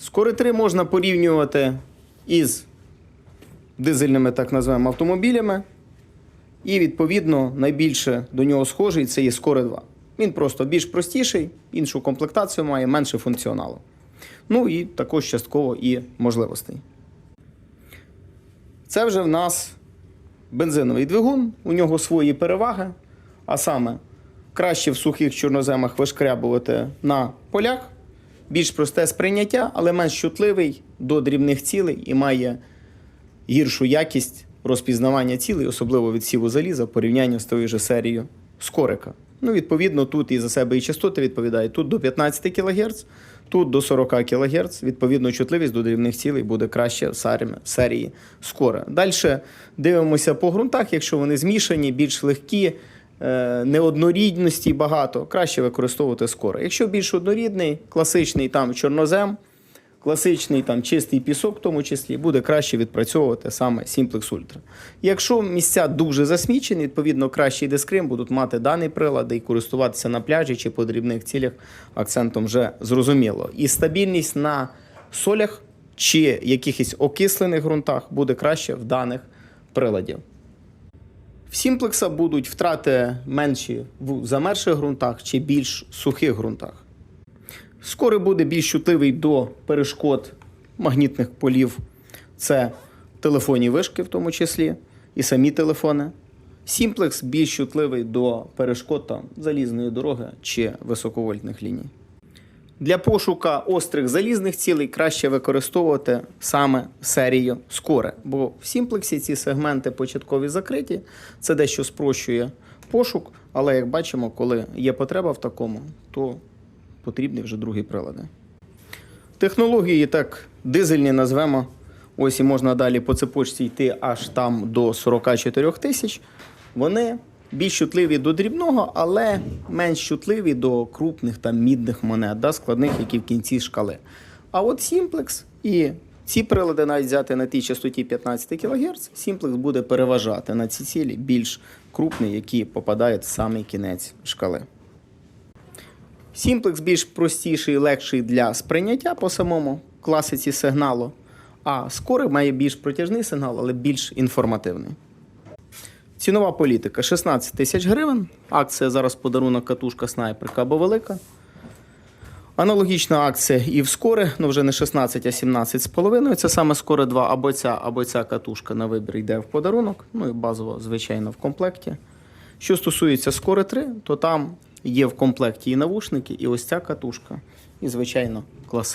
Скори 3 можна порівнювати із дизельними так називаємо автомобілями. І, відповідно, найбільше до нього схожий це є Скори 2. Він просто більш простіший, іншу комплектацію має, менше функціоналу. Ну і також частково і можливостей. Це вже в нас бензиновий двигун, у нього свої переваги, а саме краще в сухих чорноземах вишкрябувати на полях, більш просте сприйняття, але менш чутливий до дрібних цілей і має гіршу якість розпізнавання цілей, особливо від сіву заліза, в порівнянні з тою же серією Скорика. Ну, відповідно, тут і за себе і частоти відповідають. Тут до 15 кГц, тут до 40 кГц. Відповідно, чутливість до дрібних цілей буде краще в серії Скора. Далі дивимося по ґрунтах, якщо вони змішані, більш легкі, неоднорідності багато, краще використовувати скоро. Якщо більш однорідний, класичний там чорнозем, класичний там чистий пісок, в тому числі, буде краще відпрацьовувати саме Simplex Ultra. Якщо місця дуже засмічені, відповідно кращий дискрим будуть мати даний прилад і користуватися на пляжі чи по дрібних цілях акцентом вже зрозуміло. І стабільність на солях чи якихось окислених ґрунтах буде краще в даних приладів. В Сімплекса будуть втрати менші в замерших ґрунтах чи більш сухих ґрунтах. Скоро буде більш чутливий до перешкод магнітних полів. Це телефонні вишки, в тому числі, і самі телефони. Сімплекс більш чутливий до перешкод там, залізної дороги чи високовольтних ліній. Для пошука острих залізних цілей краще використовувати саме серію скоре, бо в сімплексі ці сегменти початкові закриті, це дещо спрощує пошук, але як бачимо, коли є потреба в такому, то потрібні вже другі прилади. Технології так дизельні назвемо. Ось і можна далі по цепочці йти аж там до 44 тисяч. Вони більш чутливі до дрібного, але менш чутливі до крупних там мідних монет, да, складних, які в кінці шкали. А от Simplex і ці прилади навіть взяти на тій частоті 15 кГц, Simplex буде переважати на ці цілі більш крупні, які попадають в самий кінець шкали. Simplex більш простіший і легший для сприйняття по самому класиці сигналу, а скоро має більш протяжний сигнал, але більш інформативний. Цінова політика 16 тисяч гривень. Акція зараз подарунок катушка снайперка або велика. Аналогічна акція і в скоре, ну вже не 16, а 17 з половиною. Це саме скоре 2, або ця, або ця катушка на вибір йде в подарунок. Ну і базово, звичайно, в комплекті. Що стосується скоре 3, то там є в комплекті і навушники, і ось ця катушка, і, звичайно, класична.